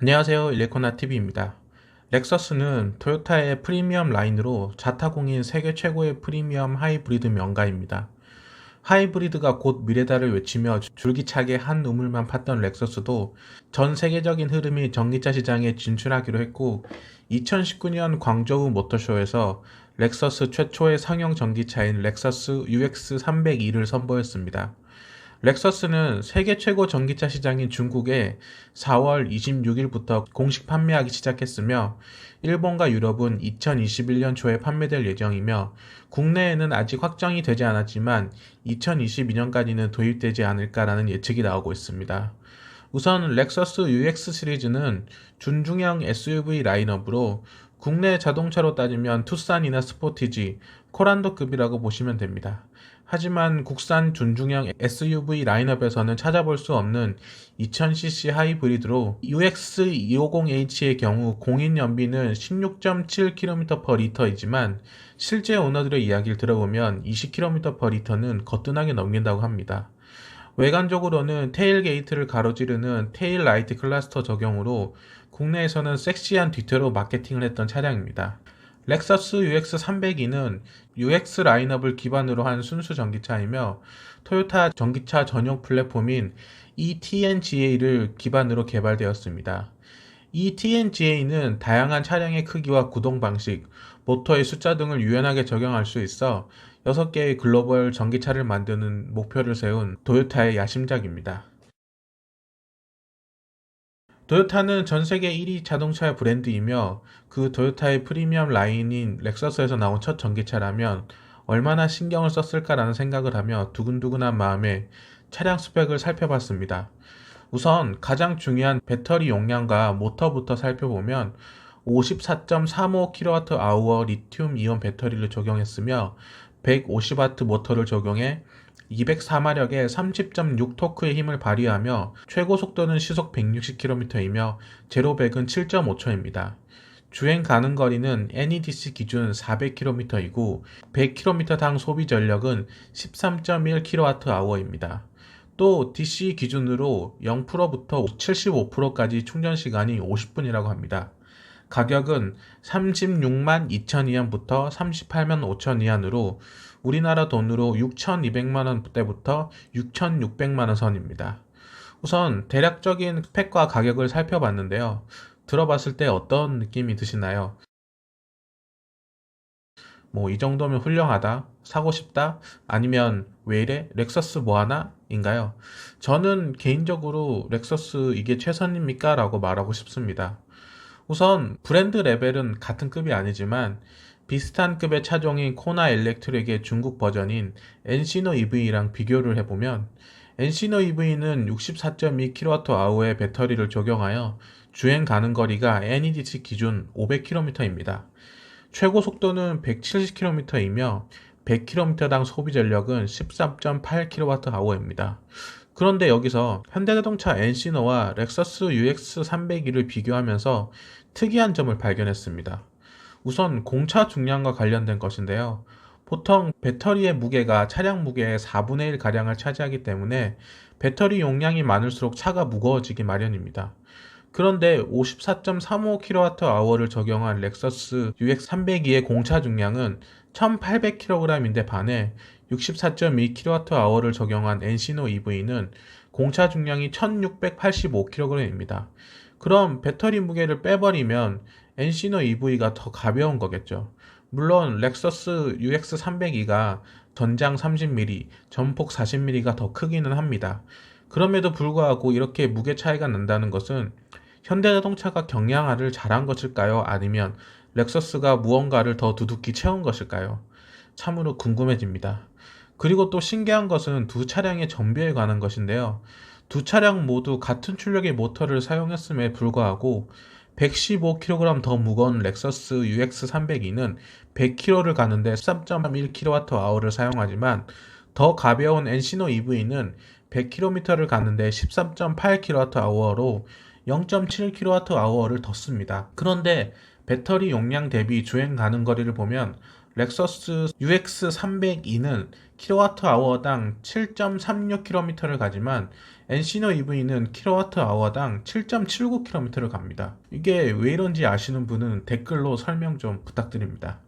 안녕하세요. 일레코나TV입니다. 렉서스는 토요타의 프리미엄 라인으로 자타공인 세계 최고의 프리미엄 하이브리드 명가입니다. 하이브리드가 곧 미래다를 외치며 줄기차게 한 우물만 팠던 렉서스도 전 세계적인 흐름이 전기차 시장에 진출하기로 했고 2019년 광저우 모터쇼에서 렉서스 최초의 상용 전기차인 렉서스 UX302를 선보였습니다. 렉서스는 세계 최고 전기차 시장인 중국에 4월 26일부터 공식 판매하기 시작했으며 일본과 유럽은 2021년 초에 판매될 예정이며 국내에는 아직 확정이 되지 않았지만 2022년까지는 도입되지 않을까라는 예측이 나오고 있습니다. 우선 렉서스 UX 시리즈는 준중형 SUV 라인업으로 국내 자동차로 따지면 투싼이나 스포티지, 코란도급이라고 보시면 됩니다. 하지만 국산 준중형 SUV 라인업에서는 찾아볼 수 없는 2000cc 하이브리드로 UX250H의 경우 공인 연비는 16.7km/L이지만 실제 오너들의 이야기를 들어보면 20km/L는 거뜬하게 넘긴다고 합니다. 외관적으로는 테일 게이트를 가로지르는 테일 라이트 클러스터 적용으로 국내에서는 섹시한 뒤태로 마케팅을 했던 차량입니다. 렉서스 UX302는 UX 라인업을 기반으로 한 순수 전기차이며 토요타 전기차 전용 플랫폼인 ETNGA를 기반으로 개발되었습니다. ETNGA는 다양한 차량의 크기와 구동 방식, 모터의 숫자 등을 유연하게 적용할 수 있어 6개의 글로벌 전기차를 만드는 목표를 세운 도요타의 야심작입니다. 도요타는 전 세계 1위 자동차 브랜드이며 그 도요타의 프리미엄 라인인 렉서스에서 나온 첫 전기차라면 얼마나 신경을 썼을까라는 생각을 하며 두근두근한 마음에 차량 스펙을 살펴봤습니다. 우선 가장 중요한 배터리 용량과 모터부터 살펴보면 54.35kWh 리튬 이온 배터리를 적용했으며 150W 모터를 적용해 204마력의 30.6 토크의 힘을 발휘하며 최고 속도는 시속 160km이며 제로백은 7.5초입니다. 주행 가능 거리는 NEDC 기준 400km이고 100km당 소비 전력은 13.1kWh입니다. 또 DC 기준으로 0%부터 75%까지 충전 시간이 50분이라고 합니다. 가격은 36만 2천 위안부터 38만 5천 위안으로 우리나라 돈으로 6,200만 원대부터 6,600만 원 선입니다. 우선 대략적인 스펙과 가격을 살펴봤는데요. 들어봤을 때 어떤 느낌이 드시나요? 뭐 이 정도면 훌륭하다, 사고 싶다, 아니면 왜 이래? 렉서스 뭐 하나? 인가요? 저는 개인적으로 렉서스 이게 최선입니까? 라고 말하고 싶습니다. 우선 브랜드 레벨은 같은 급이 아니지만 비슷한 급의 차종인 코나 엘렉트릭의 중국 버전인 엔시노 EV랑 비교를 해보면 엔시노 EV는 64.2kWh의 배터리를 적용하여 주행 가능 거리가 NEDC 기준 500km입니다. 최고 속도는 170km이며 100km당 소비 전력은 13.8kWh입니다. 그런데 여기서 현대자동차 엔시노와 렉서스 UX302를 비교하면서 특이한 점을 발견했습니다. 우선 공차 중량과 관련된 것인데요. 보통 배터리의 무게가 차량 무게의 4분의 1 가량을 차지하기 때문에 배터리 용량이 많을수록 차가 무거워지기 마련입니다. 그런데 54.35kWh를 적용한 렉서스 UX302의 공차 중량은 1800kg인데 반해 64.2kWh를 적용한 엔시노 EV는 공차 중량이 1685kg입니다. 그럼 배터리 무게를 빼버리면 엔시노 EV가 더 가벼운 거겠죠. 물론 렉서스 UX302가 전장 30mm, 전폭 40mm가 더 크기는 합니다. 그럼에도 불구하고 이렇게 무게 차이가 난다는 것은 현대자동차가 경량화를 잘한 것일까요? 아니면 렉서스가 무언가를 더 두둑히 채운 것일까요? 참으로 궁금해집니다. 그리고 또 신기한 것은 두 차량의 전비에 관한 것인데요. 두 차량 모두 같은 출력의 모터를 사용했음에 불구하고 115kg 더 무거운 렉서스 UX302는 100km를 가는데 13.1kWh를 사용하지만 더 가벼운 엔시노 EV는 100km를 가는데 13.8kWh로 0.7kWh를 더 씁니다. 그런데 배터리 용량 대비 주행 가능 거리를 보면 렉서스 UX302는 kWh당 7.36km를 가지만 엔시너 EV는 kWh당 7.79km를 갑니다. 이게 왜 이런지 아시는 분은 댓글로 설명 좀 부탁드립니다.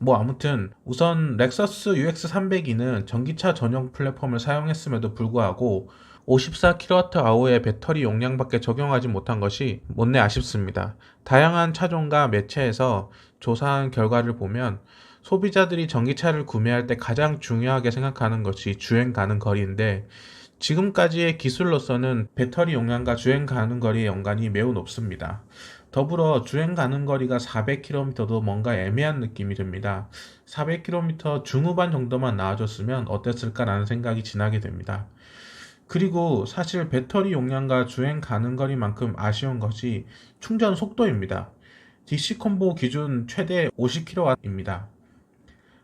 뭐 아무튼 우선 렉서스 UX302는 전기차 전용 플랫폼을 사용했음에도 불구하고 54kWh의 배터리 용량밖에 적용하지 못한 것이 못내 아쉽습니다. 다양한 차종과 매체에서 조사한 결과를 보면 소비자들이 전기차를 구매할 때 가장 중요하게 생각하는 것이 주행 가는 거리인데 지금까지의 기술로서는 배터리 용량과 주행 가는 거리의 연관이 매우 높습니다. 더불어 주행 가는 거리가 400km도 뭔가 애매한 느낌이 듭니다. 400km 중후반 정도만 나와줬으면 어땠을까라는 생각이 지나게 됩니다. 그리고 사실 배터리 용량과 주행 가는 거리만큼 아쉬운 것이 충전 속도입니다. DC 콤보 기준 최대 50kW입니다.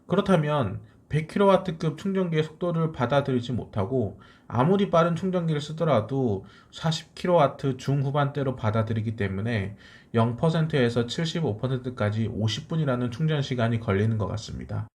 그렇다면 100kW급 충전기의 속도를 받아들이지 못하고 아무리 빠른 충전기를 쓰더라도 40kW 중후반대로 받아들이기 때문에 0%에서 75%까지 50분이라는 충전 시간이 걸리는 것 같습니다.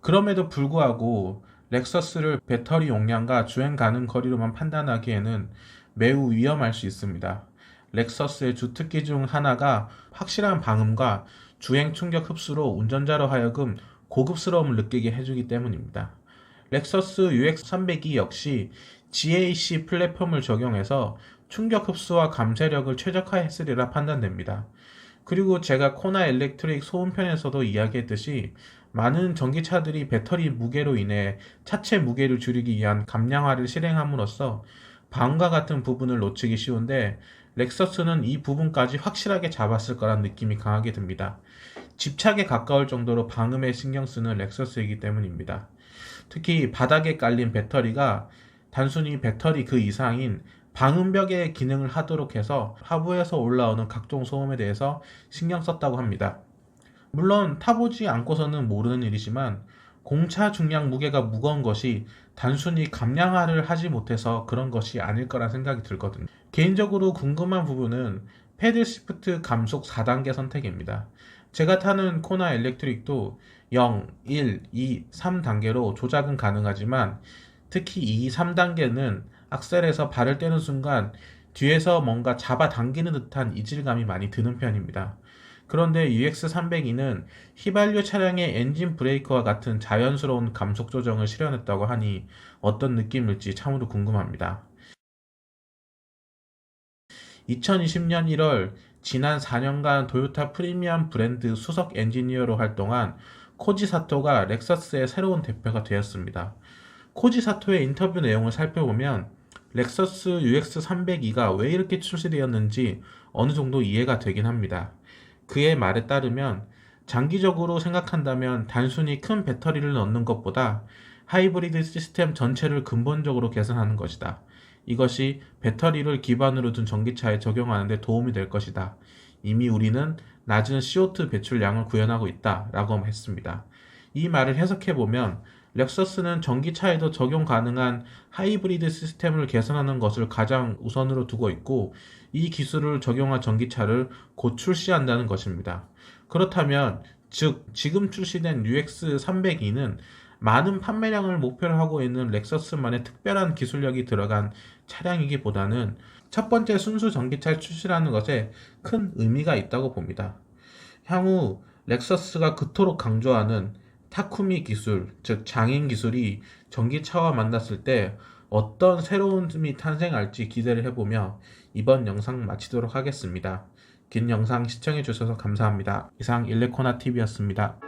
그럼에도 불구하고 렉서스를 배터리 용량과 주행 가능 거리로만 판단하기에는 매우 위험할 수 있습니다. 렉서스의 주특기 중 하나가 확실한 방음과 주행 충격 흡수로 운전자로 하여금 고급스러움을 느끼게 해주기 때문입니다. 렉서스 UX302 역시 GAC 플랫폼을 적용해서 충격 흡수와 감쇄력을 최적화했으리라 판단됩니다. 그리고 제가 코나 엘렉트릭 소음편에서도 이야기했듯이 많은 전기차들이 배터리 무게로 인해 차체 무게를 줄이기 위한 감량화를 실행함으로써 방과 같은 부분을 놓치기 쉬운데 렉서스는 이 부분까지 확실하게 잡았을 거란 느낌이 강하게 듭니다. 집착에 가까울 정도로 방음에 신경 쓰는 렉서스이기 때문입니다. 특히 바닥에 깔린 배터리가 단순히 배터리 그 이상인 방음벽의 기능을 하도록 해서 하부에서 올라오는 각종 소음에 대해서 신경 썼다고 합니다. 물론 타보지 않고서는 모르는 일이지만 공차 중량 무게가 무거운 것이 단순히 감량화를 하지 못해서 그런 것이 아닐 거란 생각이 들거든요. 개인적으로 궁금한 부분은 패드 시프트 감속 4단계 선택입니다. 제가 타는 코나 엘렉트릭도 0, 1, 2, 3단계로 조작은 가능하지만 특히 2, 3단계는 악셀에서 발을 떼는 순간 뒤에서 뭔가 잡아당기는 듯한 이질감이 많이 드는 편입니다. 그런데 UX302는 휘발유 차량의 엔진 브레이크와 같은 자연스러운 감속 조정을 실현했다고 하니 어떤 느낌일지 참으로 궁금합니다. 2020년 1월 지난 4년간 도요타 프리미엄 브랜드 수석 엔지니어로 활동한 코지 사토가 렉서스의 새로운 대표가 되었습니다. 코지 사토의 인터뷰 내용을 살펴보면 렉서스 UX302가 왜 이렇게 출시되었는지 어느 정도 이해가 되긴 합니다. 그의 말에 따르면 장기적으로 생각한다면 단순히 큰 배터리를 넣는 것보다 하이브리드 시스템 전체를 근본적으로 개선하는 것이다. 이것이 배터리를 기반으로 둔 전기차에 적용하는 데 도움이 될 것이다. 이미 우리는 낮은 CO2 배출량을 구현하고 있다. 라고 했습니다. 이 말을 해석해 보면 렉서스는 전기차에도 적용 가능한 하이브리드 시스템을 개선하는 것을 가장 우선으로 두고 있고 이 기술을 적용한 전기차를 곧 출시한다는 것입니다. 그렇다면 즉 지금 출시된 UX302는 많은 판매량을 목표로 하고 있는 렉서스만의 특별한 기술력이 들어간 차량이기보다는 첫 번째 순수 전기차를 출시라는 것에 큰 의미가 있다고 봅니다. 향후 렉서스가 그토록 강조하는 타쿠미 기술, 즉 장인 기술이 전기차와 만났을 때 어떤 새로운 틈이 탄생할지 기대를 해보며 이번 영상 마치도록 하겠습니다. 긴 영상 시청해주셔서 감사합니다. 이상 일레코나TV였습니다.